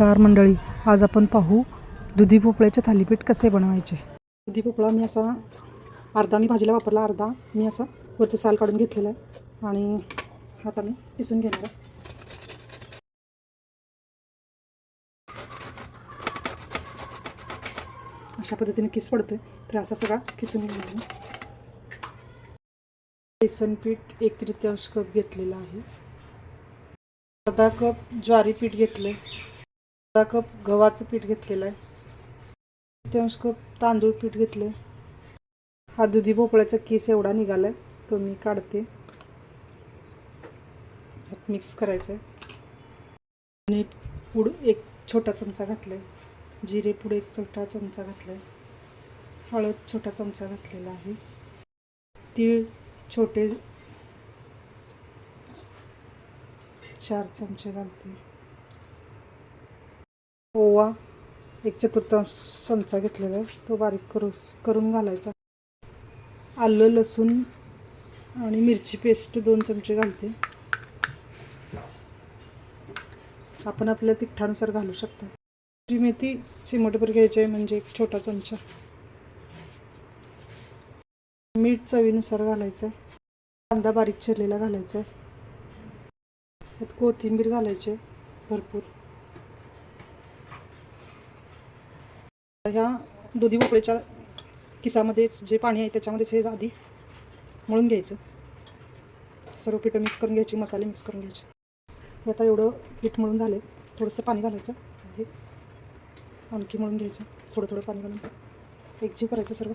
नमस्कार मंडळी आज आपण पाहू दुधी भोपळ्याचे थालीपीठ कसे बनवायचे. दुधी भोपळा मी असा अर्धा मी भाजीला वापरला अर्धा मी असा वरचं साल काढून घेतलेला आहे आणि आता मी पिसून घेणार आहे. अशा पद्धतीने किस पडतोय तर असा सगळा किसून घेणार मी. बेसन पीठ एक तृतीयांश कप घेतलेला आहे. अर्धा कप ज्वारी पीठ घेतलं अर्धा कप गव्हाचं पीठ घेतलेलं आहे. तृतीयांश कप तांदूळ पीठ घेतले हा दुधी भोपळ्याचा किस एवढा निघाला आहे तो मी काढते. ह्यात मिक्स करायचं आहे आणि पूड एक छोटा चमचा घातला आहे जिरे पूड एक छोटा चमचा घातला आहे हळद छोटा चमचा घातलेला आहे. तीळ छोटे चार चमचे घालते. ओवा एक चतुर्थांश चमचा घेतलेला आहे. तो बारीक करू करून घालायचा. आलं लसूण आणि मिरची पेस्ट दोन चमचे घालते. आपण आपल्या तिखटानुसार घालू शकता. ही मेथी चिमटभर घ्यायची आहे म्हणजे एक छोटा चमचा. मीठ चवीनुसार घालायचं आहे. कांदा बारीक चिरलेला घालायचा आहे. त्यात कोथिंबीर घालायची आहे. आता ह्या दुधी भोपळ्याच्या किसामध्येच जे पाणी आहे त्याच्यामध्येच हे आधी मळून घ्यायचं. सर्व पिठं मिक्स करून घ्यायची मसाले मिक्स करून घ्यायचे. हे आता एवढं पीठ मळून झालं थोडंसं पाणी घालायचं. हे आणखी मळून घ्यायचं. थोडं थोडं पाणी घालून. एकजीव करायचं सर्व.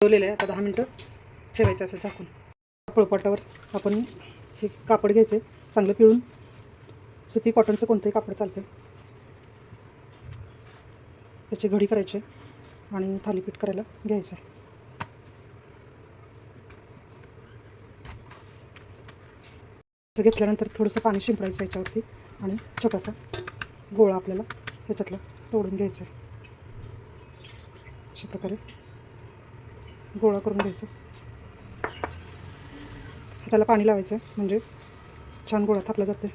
ठेवलेलं आहे. आता दहा मिनटं ठेवायचं असं झाकून. पळपाटावर आपण हे कापड घ्यायचं चांगलं पिळून सुती कॉटनचं कोणतंही कापड चालते त्याची घडी करायची आणि थालीपीठ करायला घ्यायचं आहे. घेतल्यानंतर थोडंसं पाणी शिंपडायचं याच्यावरती आणि छोटासा गोळा आपल्याला ह्याच्यातला तोडून घ्यायचा आहे. अशा प्रकारे गोळा करून घ्यायचा त्याला पाणी लावायचं म्हणजे छान गोळा थापला जाते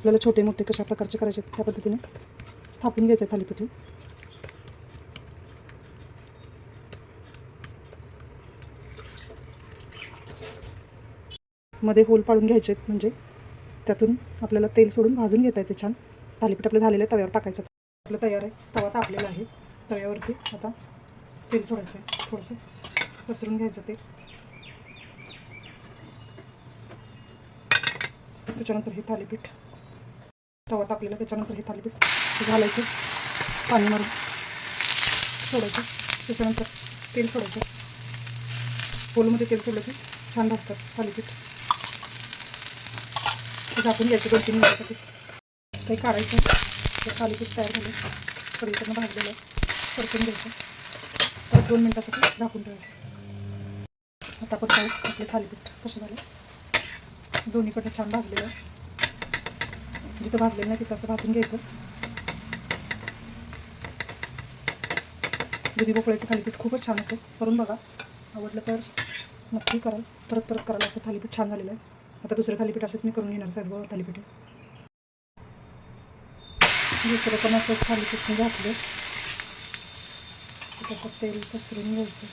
आपल्याला छोटे मोठे कशा प्रकारचे करायचे त्या पद्धतीने थापून घ्यायचं आहे थालीपीठी. मध्ये होल पाडून घ्यायचे म्हणजे त्यातून आपल्याला तेल सोडून भाजून घेता येते छान. थालीपीठ आपलं झालेलं आहे तव्यावर टाकायचं. आपलं तयार आहे तवा तापलेला आहे. तव्यावरती आता तेल सोडायचं आहे थोडंसं पसरून घ्यायचं ते त्याच्यानंतर हे थालीपीठ तवा आपल्याला त्याच्यानंतर हे थालीपीठ घालायचं पाणी मारून सोडायचं. त्याच्यानंतर तेल सोडायचं. पोलमध्ये तेल सोडलं की छान भाजतात थालीपीठ. ते झाकून घ्यायचं दोन तीन मिनिटासाठी. काही काढायचं ते थालीपीठ तयार झालं. सगळीकडनं भाजलेलं परतून घ्यायचं. परत दोन मिनटासाठी झाकून ठेवायचं. आता आपण काय आपले थालीपीठ कसं झालं. दोन्हीकडनं छान भाजलेलं. जिथं भाजलेलं नाही तिथं असं भाजून घ्यायचं. दुधी भोपळ्याचं थालीपीठ खूपच छान होतं. करून बघा. आवडलं तर नक्की कराल. परत परत कराल. असं थालीपीठ छान झालेलं आहे. आता दुसरं थालीपीठ असंच मी करून घेणार सर्व थालीपीठ. दुसरं पण असंच थालीपीठ मी घातलं त्याचं तेल पसरून घ्यायचं.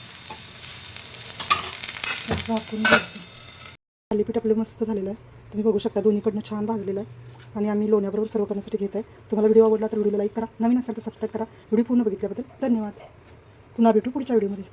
झाकून घ्यायचं. थालीपीठ आपलं मस्त झालेलं आहे. तुम्ही बघू शकता दोन्हीकडनं छान भाजलेलं आहे. आणि आम्ही लोण्याबरोबर सर्व करण्यासाठी घेत आहे. तुम्हाला व्हिडिओ आवडला तर व्हिडिओला लाईक करा. नवीन असेल तर सबस्क्राईब करा. व्हिडिओ पूर्ण बघितल्याबद्दल धन्यवाद. पुन्हा भेटू पुढच्या व्हिडिओमध्ये